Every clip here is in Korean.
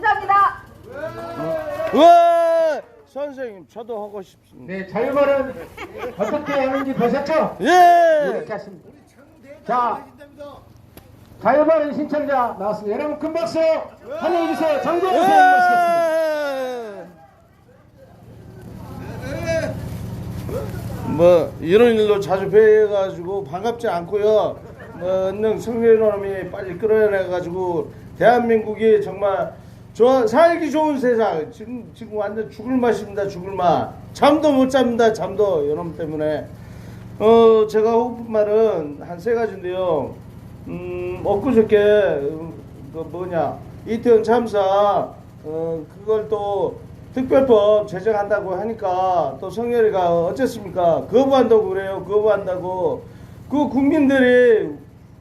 감사합니다. 와 선생님 저도 하고 싶습니다. 네, 자유말은 어떻게 하는지 보셨죠? 예. 이렇게 하십니다. 자, 자유말은 신청자 나왔습니다. 여러분 큰 박수 환영해 주세요. 정재현 선생님 모시겠습니다. 예. 뭐 이런 일로 자주 뵈가지고 반갑지 않고요. 뭐 은능 성렬놈이 빨리 끌어내가지고 대한민국이 정말 좋아 살기 좋은 세상. 지금 지금 완전 죽을 맛입니다 죽을 맛. 잠도 못 잡니다 잠도. 여러분 때문에. 어 제가 하고 말은 한 세 가지인데요. 음 엊그저께 음, 그 뭐냐. 이태원 참사 어 그걸 또 특별법 제정한다고 하니까 또 성렬이가 어쨌습니까? 거부한다고 그래요 거부한다고. 그 국민들이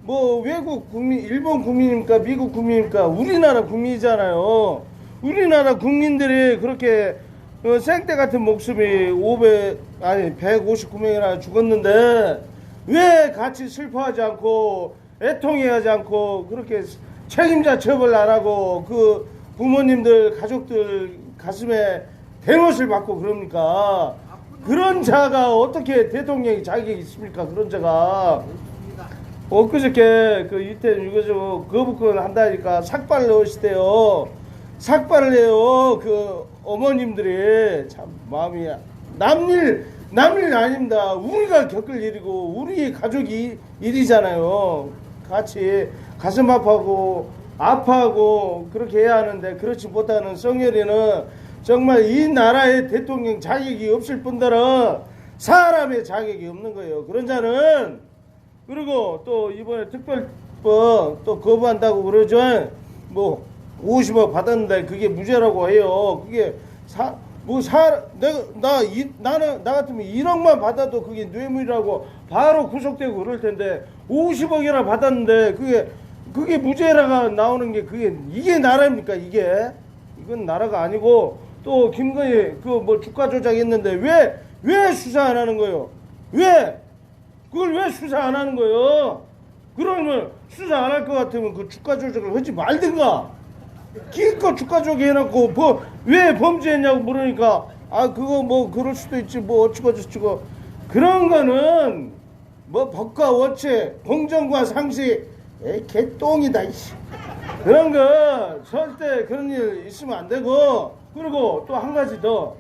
뭐 외국 국민 일본 국민입니까? 미국 국민입니까? 우리나라 국민이잖아요. 우리나라 국민들이 그렇게 어, 생떼 같은 목숨이 500 아니 159명이나 죽었는데 왜 같이 슬퍼하지 않고 애통해하지 않고 그렇게 책임자 처벌 안 하고 그 부모님들 가족들 가슴에 대못을 받고 그럽니까? 그런 자가 어떻게 대통령이 자격이 있습니까? 그런 자가 엊그저께 그 이태원 유가족 거부권 한다니까 삭발 넣으시대요. 삭발을 해요. 그 어머님들이 참 마음이 남일 남일 아닙니다. 우리가 겪을 일이고 우리 가족이 일이잖아요. 같이 가슴 아파하고 아파하고 그렇게 해야 하는데 그렇지 못하는 성열이는 정말 이 나라의 대통령 자격이 없을 뿐더러 사람의 자격이 없는 거예요. 그런 자는 그리고 또 이번에 특별법 또 거부한다고 그러죠. 뭐 50억 받았는데 그게 무죄라고 해요. 그게 사 뭐 사 내가 나 이, 나는 나 같으면 1억만 받아도 그게 뇌물이라고 바로 구속되고 그럴 텐데 50억이나 받았는데 그게 그게 무죄라가 나오는 게 그게 이게 나라입니까 이게 이건 나라가 아니고 또 김건희 그 뭐 주가 조작했는데 왜 왜 수사 안 하는 거예요? 왜 그걸 왜 수사 안 하는 거예요? 그러면 수사 안 할 것 같으면 그 주가 조작을 하지 말든가. 기껏 주가 조작 해놓고 뭐 왜 범죄했냐고 물으니까 아 그거 뭐 그럴 수도 있지 뭐 어쩌고 저쩌고 그런 거는 뭐 법과 원칙 공정과 상식 에이 개똥이다 이씨. 그런 거 절대 그런 일 있으면 안 되고 그리고 또 한 가지 더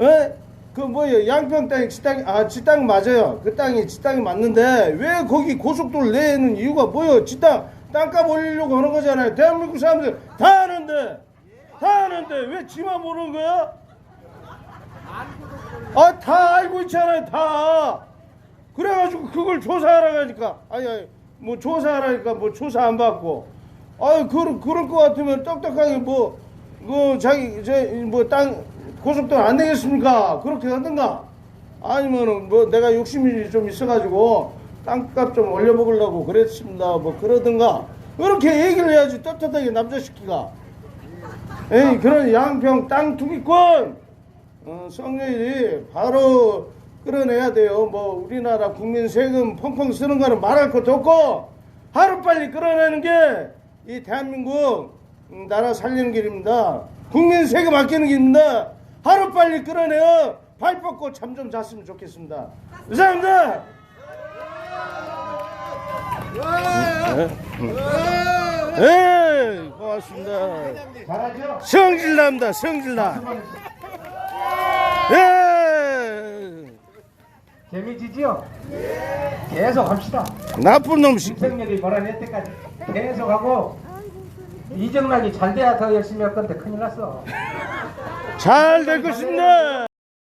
에? 그 뭐예요? 양평 땅이 지 땅이 아 지 땅 맞아요. 그 땅이 지 땅이 맞는데 왜 거기 고속도로 내는 이유가 뭐예요? 지 땅 땅값 올리려고 하는 거잖아요. 대한민국 사람들 다 아는데 다 아는데 왜 지만 모르는 거야? 아 다 알고 있잖아요 다. 그래가지고 그걸 조사하라 하니까. 아니 아니 뭐 조사하라니까 뭐 조사 안 받고. 아유 그럴 그럴 것 같으면 똑똑하게 뭐그 자기 저 뭐 땅 고속도로 안 되겠습니까 그렇게 하든가 아니면은 뭐 내가 욕심이 좀 있어가지고 땅값 좀 올려 먹으려고 그랬습니다 뭐 그러든가 그렇게 얘기를 해야지 떳떳하게 남자 새끼가 에이 그런 양평 땅 투기권 어, 성렬이 바로 끌어내야 돼요. 뭐 우리나라 국민 세금 펑펑 쓰는 거는 말할 것도 없고 하루 빨리 끌어내는 게 이 대한민국 음, 나라 살리는 길입니다. 국민 세금 아끼는 길입니다. 하루 빨리 끌어내어 발 뻗고 잠 좀 잤으면 좋겠습니다. 감사합니다. 네, 고맙습니다. 잘하죠? 성질납니다. 성질나. 예. 재미지지요? 계속 합시다. 나쁜 놈식. 윤석열이 몰아낼 때까지 계속 하고 이정락이 잘 돼야 더 열심히 할 건데 큰일 났어. 잘 될 것입니다.